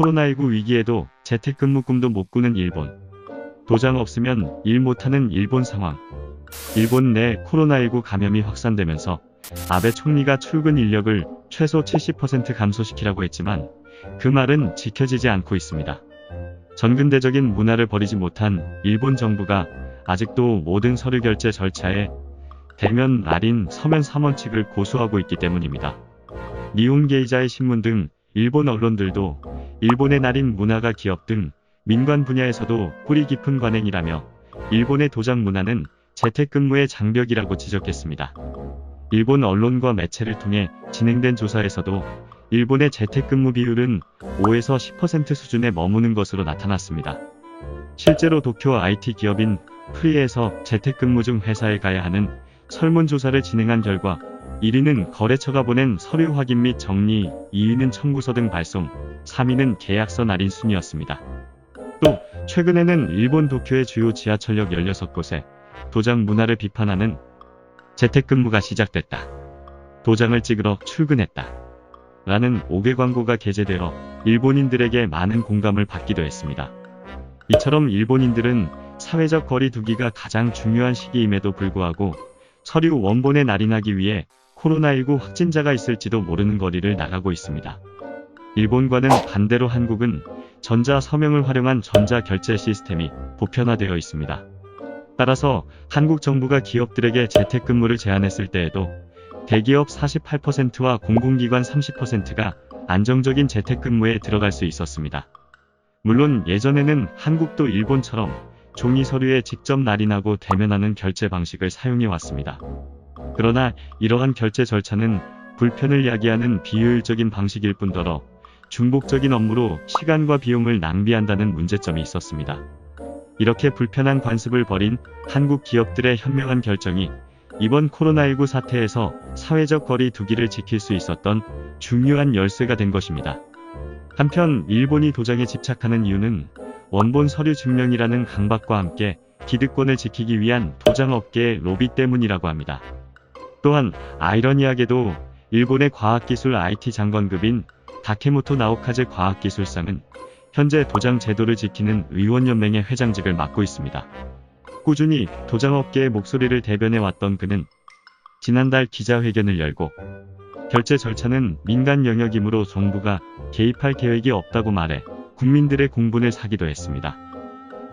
코로나19 위기에도 재택근무 꿈도 못 꾸는 일본. 도장 없으면 일 못하는 일본 상황. 일본 내 코로나19 감염이 확산되면서 아베 총리가 출근 인력을 최소 70% 감소시키라고 했지만 그 말은 지켜지지 않고 있습니다. 전근대적인 문화를 버리지 못한 일본 정부가 아직도 모든 서류 결제 절차에 대면 날인 서면 3원칙을 고수하고 있기 때문입니다. 니혼게이자의 신문 등 일본 언론들도 일본의 날인 문화가 기업 등 민관 분야에서도 뿌리 깊은 관행이라며 일본의 도장 문화는 재택근무의 장벽이라고 지적했습니다. 일본 언론과 매체를 통해 진행된 조사에서도 일본의 재택근무 비율은 5에서 10% 수준에 머무는 것으로 나타났습니다. 실제로 도쿄 IT 기업인 프리에서 재택근무 중 회사에 가야 하는 설문조사를 진행한 결과 1위는 거래처가 보낸 서류 확인 및 정리, 2위는 청구서 등 발송, 3위는 계약서 날인 순이었습니다. 또 최근에는 일본 도쿄의 주요 지하철역 16곳에 도장 문화를 비판하는 재택근무가 시작됐다. 도장을 찍으러 출근했다. 라는 5개 광고가 게재되어 일본인들에게 많은 공감을 받기도 했습니다. 이처럼 일본인들은 사회적 거리 두기가 가장 중요한 시기임에도 불구하고 서류 원본에 날인하기 위해 코로나19 확진자가 있을지도 모르는 거리를 나가고 있습니다. 일본과는 반대로 한국은 전자 서명을 활용한 전자 결제 시스템이 보편화되어 있습니다. 따라서 한국 정부가 기업들에게 재택근무를 제한했을 때에도 대기업 48%와 공공기관 30%가 안정적인 재택근무에 들어갈 수 있었습니다. 물론 예전에는 한국도 일본처럼 종이 서류에 직접 날인하고 대면하는 결제 방식을 사용해 왔습니다. 그러나 이러한 결제 절차는 불편을 야기하는 비효율적인 방식일 뿐더러 중복적인 업무로 시간과 비용을 낭비한다는 문제점이 있었습니다. 이렇게 불편한 관습을 벌인 한국 기업들의 현명한 결정이 이번 코로나19 사태에서 사회적 거리 두기를 지킬 수 있었던 중요한 열쇠가 된 것입니다. 한편 일본이 도장에 집착하는 이유는 원본 서류 증명이라는 강박과 함께 기득권을 지키기 위한 도장 업계의 로비 때문이라고 합니다. 또한 아이러니하게도 일본의 과학기술 IT 장관급인 다케모토 나오카제 과학기술상은 현재 도장 제도를 지키는 의원연맹의 회장직을 맡고 있습니다. 꾸준히 도장업계의 목소리를 대변해 왔던 그는 지난달 기자회견을 열고 결제 절차는 민간 영역이므로 정부가 개입할 계획이 없다고 말해 국민들의 공분을 사기도 했습니다.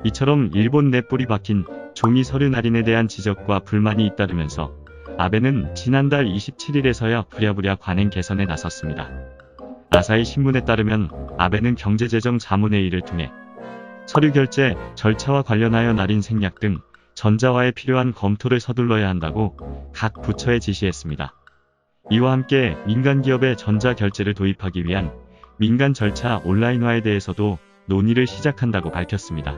이처럼 일본 내 뿌리 박힌 종이 서류 날인에 대한 지적과 불만이 잇따르면서 아베는 지난달 27일에서야 부랴부랴 관행 개선에 나섰습니다. 아사히 신문에 따르면 아베는 경제재정 자문회의를 통해 서류 결제 절차와 관련하여 날인 생략 등 전자화에 필요한 검토를 서둘러야 한다고 각 부처에 지시했습니다. 이와 함께 민간 기업의 전자 결제를 도입하기 위한 민간 절차 온라인화에 대해서도 논의를 시작한다고 밝혔습니다.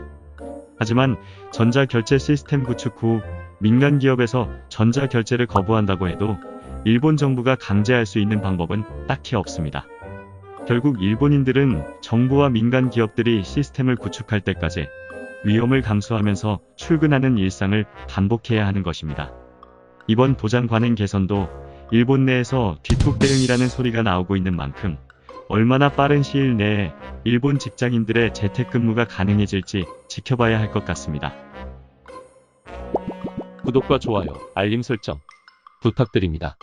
하지만 전자 결제 시스템 구축 후 민간 기업에서 전자 결제를 거부한다고 해도 일본 정부가 강제할 수 있는 방법은 딱히 없습니다. 결국 일본인들은 정부와 민간 기업들이 시스템을 구축할 때까지 위험을 감수하면서 출근하는 일상을 반복해야 하는 것입니다. 이번 도장 관행 개선도 일본 내에서 뒷북 대응이라는 소리가 나오고 있는 만큼 얼마나 빠른 시일 내에 일본 직장인들의 재택근무가 가능해질지 지켜봐야 할 것 같습니다. 구독과 좋아요, 알림 설정 부탁드립니다.